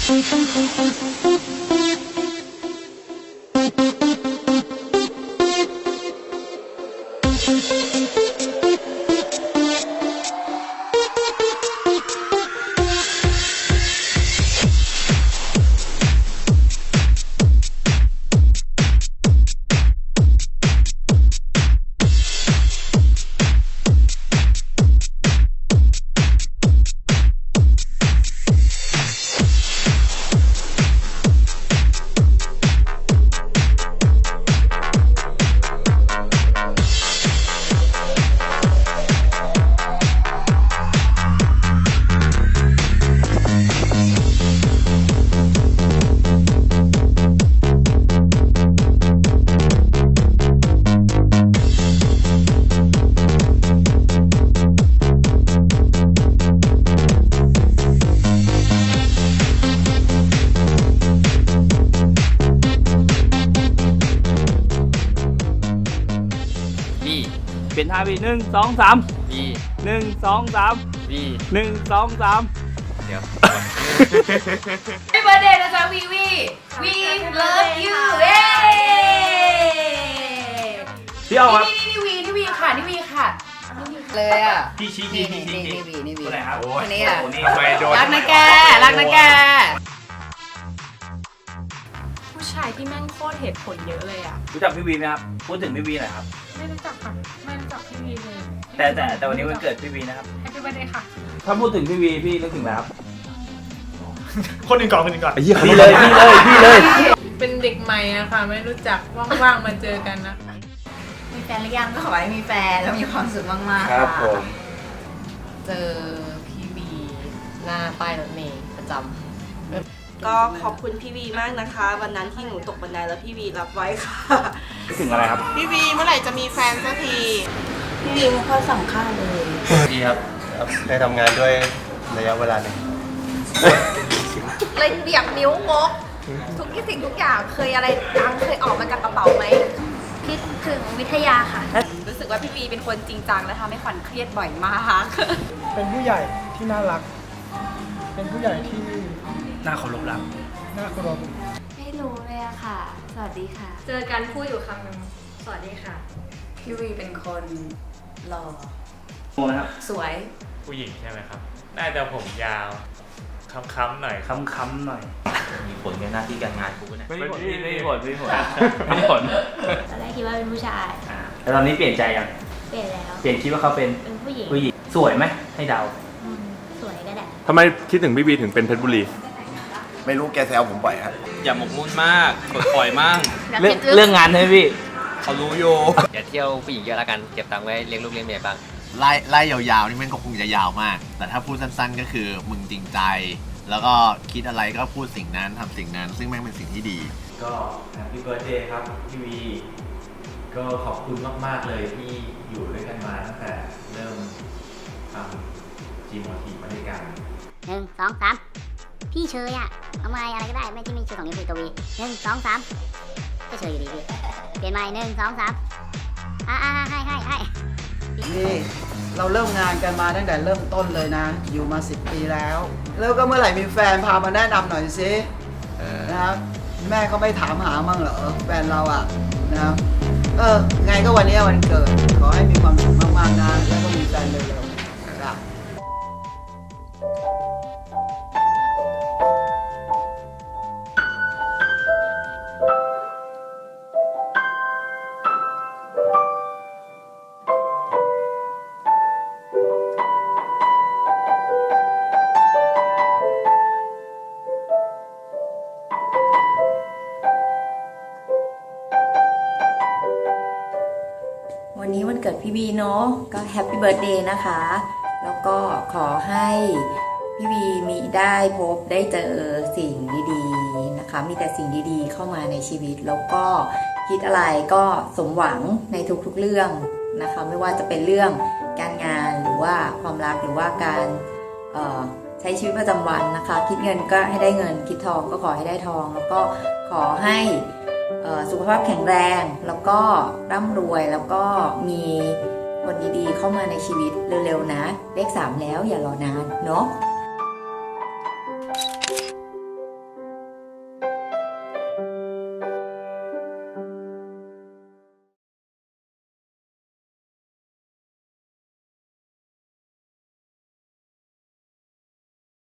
บี เปลี่ยนท่าพี่หนึ่งสองสามบีหนึ่งสองสามบีหนึ่งสองสามเดี๋ยว Happy birthday นะจ๊ะวีวี We love you เย้พี่เอาครับ นี่นี่วีนี่วีค่ะนี่วีค่ะเลยอะ พี่ชี้ชี้นี่ชี้นี่ชี้นี่วีนี่วีคนไหนครับคนนี้อะโอ้นี่ไปโดนรักนะแก รักนะแก ผู้ชายที่แม่งโคตรเหตุผลเยอะเลยอะรู้จักพี่วีไหมครับ พูดถึงพี่วีหน่อยครับ ไม่รู้จักค่ะ ไม่รู้จักพี่วีเลยแต่แต่แต่วันนี้วันเกิดพี่วีนะครับ แฮปปี้วันเดย์ค่ะ ถ้าพูดถึงพี่วีพี่นึกถึงอะไรครับคนอื่นก่อนคนอื่นก่อนพี่เลยพี่เลยพี่เลยเป็นเด็กใหม่อะค่ะไม่รู้จักว่างๆมาเจอกันนะมีแฟนหรือยังก็ขอให้มีแฟนแล้วมีความสุขมากๆครับผม เจอพี่บีหน้าป้ายรถเมล์ประจำ ก็ขอบคุณพี่วีมากนะคะ วันนั้นที่หนูตกบันไดแล้วพี่วีรับไว้ค่ะนึกถึงอะไรครับ พี่วีเมื่อไหร่จะมีแฟนสักที พี่วีไม่ค่อยสำคัญเลย ดีครับได้ทำงานด้วยระยะเวลาหนึ่งเล่นเบียบนิ้วงก ทุกสิ่งทุกอย่างเคยอะไรดังเคยออกมาจากกระเป๋าไหมคิดถึงวิทยาค่ะ รู้สึกว่าพี่วีเป็นคนจริงจังและทำให้ขวัญเครียดบ่อยมาก เป็นผู้ใหญ่ที่น่ารัก เป็นผู้ใหญ่ที่ น่าเคารพรักน่าเคารพไม่รู้เลยอะค่ะ สวัสดีค่ะ เจอกันพูดอยู่คำหนึ่งสวัสดีค่ะ พี่วีเป็นคนหล่องงนะครับสวย ผู้หญิงใช่ไหมครับ น่าจะผมยาวค้ำๆหน่อยครับ ค้ำๆหน่อย มีผลกับหน้าที่การงานกูเนี่ยไม่มีผลพี่ไม่มีผลไม่มีผลไม่มีผลตอนแรกคิดว่าเป็นผู้ชาย อ่าแล้วตอนนี้เปลี่ยนใจยัง เปลี่ยนแล้ว เปลี่ยนคิดว่าเขาเป็นเป็นผู้หญิงผู้หญิงสวยไหมให้เดา อืมสวยได้แหละทำไมคิดถึงพี่บีถึงเป็นเพชรบุรี ไม่รู้แกแซวผมบ่อยครับอย่าหมกมุ่นมากปล่อยมั่งเรื่องเรื่องงานใช่ไหมพี่เขารู้อยู่อย่าเที่ยวผู้หญิงเยอะแล้วกันเก็บตังค์ไว้เลี้ยงลูกเลี้ยงเมียบ้างไล่ไล่ยาวๆนี่มันก็คงจะยาวมาก แต่ถ้าพูดสั้นๆ ก็คือมึงจริงใจ แล้วก็คิดอะไรก็พูดสิ่งนั้นทำสิ่งนั้น ซึ่งแม่งเป็นสิ่งที่ดี ก็แฮปปี้เบิร์ดเดย์ครับพี่วีก็ขอบคุณมาก ๆ เลยที่อยู่ด้วยกันมาตั้งแต่เริ่มทำจีมอทีมาด้วยกันหนึ่งสองสาม พี่เชยอะเอาไม้อะไรก็ได้ไม่ที่มีชื่อสองนิ้วคือตัววีหนึ่งสองสามก็เชยอยู่ดีพี่เปลี่ยนใหม่หนึ่งสองสามอ่าอ่าให้ให้ให้นี่เราเริ่มงานกันมาตั้งแต่เริ่มต้นเลยนะ อยู่มาสิปีแล้ว แล้วก็เมื่อไหร่มีแฟนพามาแนะนำหน่อยสินะครับแม่เขาไม่ถามหามั่งเหรอแฟนเราอะนะครับเออไงก็วันนี้วันเกิด ขอให้มีความสุขมากๆนะ พี่บีเนาะก็แฮปปี้เบิร์ดเดย์นะคะ แล้วก็ขอให้พี่บีมีได้พบได้เจอสิ่งดีๆนะคะ มีแต่สิ่งดีๆ เข้ามาในชีวิต แล้วก็คิดอะไรก็สมหวังในทุกๆเรื่องนะคะ ไม่ว่าจะเป็นเรื่องการงานหรือว่าความรักหรือว่าการใช้ชีวิตประจำวันนะคะ คิดเงินก็ให้ได้เงิน คิดทองก็ขอให้ได้ทอง แล้วก็ขอให้ สุขภาพแข็งแรงแล้วก็ร่ำรวยแล้วก็มีคนดีๆเข้ามาในชีวิตเร็วๆนะ เลขสามแล้วอย่ารอนานเนาะ